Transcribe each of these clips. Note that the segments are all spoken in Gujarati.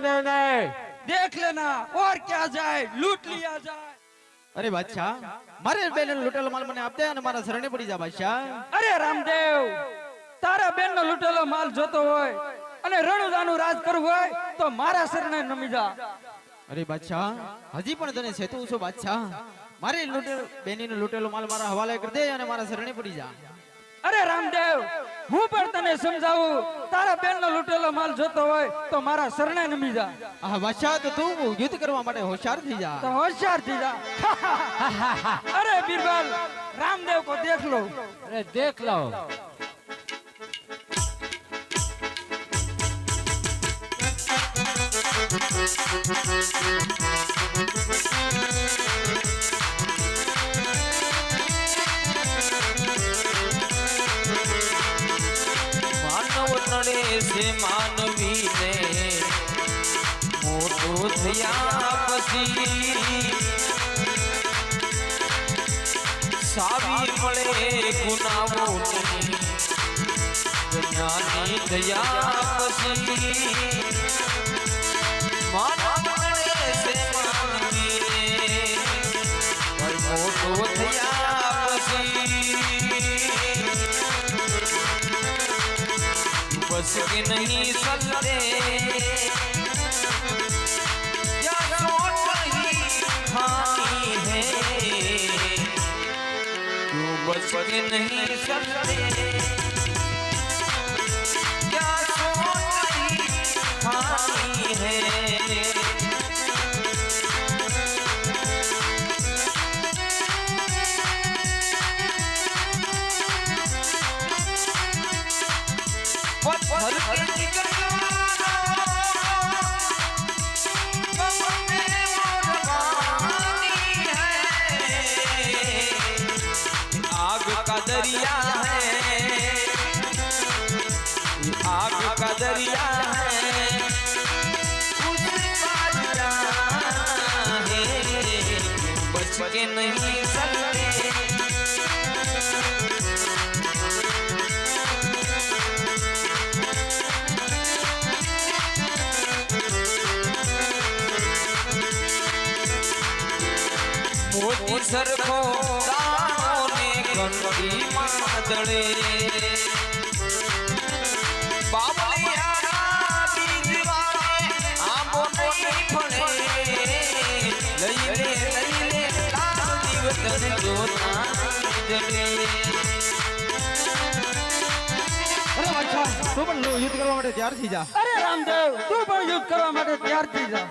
श्री रामदेव ने देख लेना और क्या जाए लूट लिया जाए અરે બાદશાહ મારે બેન લૂંટેલો માલ મને આપ દે અને મારા શરણે પડી જા બાદશાહ અરે રામદેવ તારા બેન નો લૂંટેલો માલ જોતો હોય અને રણુદાનું રાજ કરવું હોય તો મારા શરણે નમી જા અરે બાદશાહ હજી પણ તને સેતું છું બાદશાહ મારે લૂંટેલો બેનીનો લૂંટેલો માલ મારા હવાલે કરી દે અને મારા શરણે પડી જા અરે રામદેવ હું પણ તને સમજાવું તારા બેનનો લૂટેલો માલ જોતો હોય તો મારા શરણે નમી જા. આ વશા તો તું યુદ્ધ કરવા માટે હોશિયાર થઈ જા. તો હોશિયાર થઈ જા. અરે બીરબલ રામદેવ કો દેખ લો. અરે દેખ લો. Thank you. છે માનવીને. મોટું થયા પછી સાવી મળે ગુનાઓની જ્ઞાની થયા પછી માનવ उसके नहीं सलते नहीं खाई है। नहीं सलते क्या सोच नहीं है। दरिया है। आग का दरिया है। बच के नहीं सर को કંઠી બાદશાહ તું પણ યુદ્ધ કરવા માટે તૈયાર થઈ જા અરે રામદેવ તું પણ યુદ્ધ કરવા માટે તૈયાર થઈ જા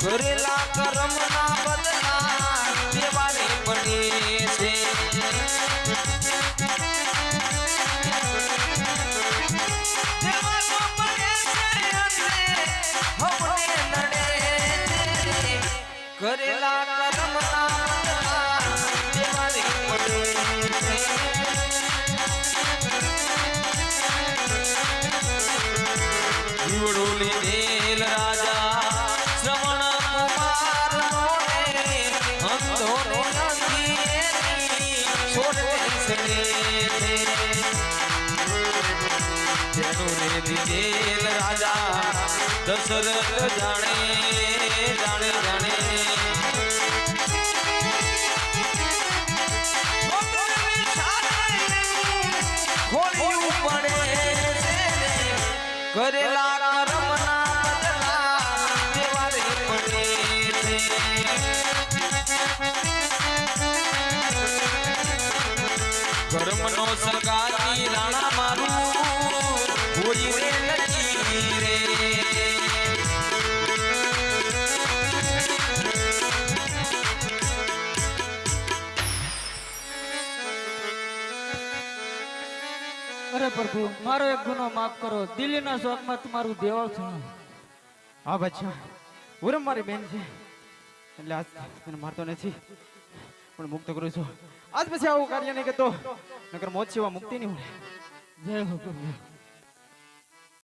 કરેલા કર્મના બદલા રાજા જાણે જાણે જાણે કરેલા પ્રભુ, મારો એક ગુનો માફ કરો. દિલ્હીના શોખમાં તમારું દેવળ છું. હા, બચ્ચા. ઉરમ મારી બેન છે. એટલે આજ તને મારતો નથી, પણ મુક્ત કરું છું. આજ પછી આવું કાર્ય નહીં કરતો. નગર મોત સિવા મુક્તિ નહીં મળે. જય હો પ્રભુ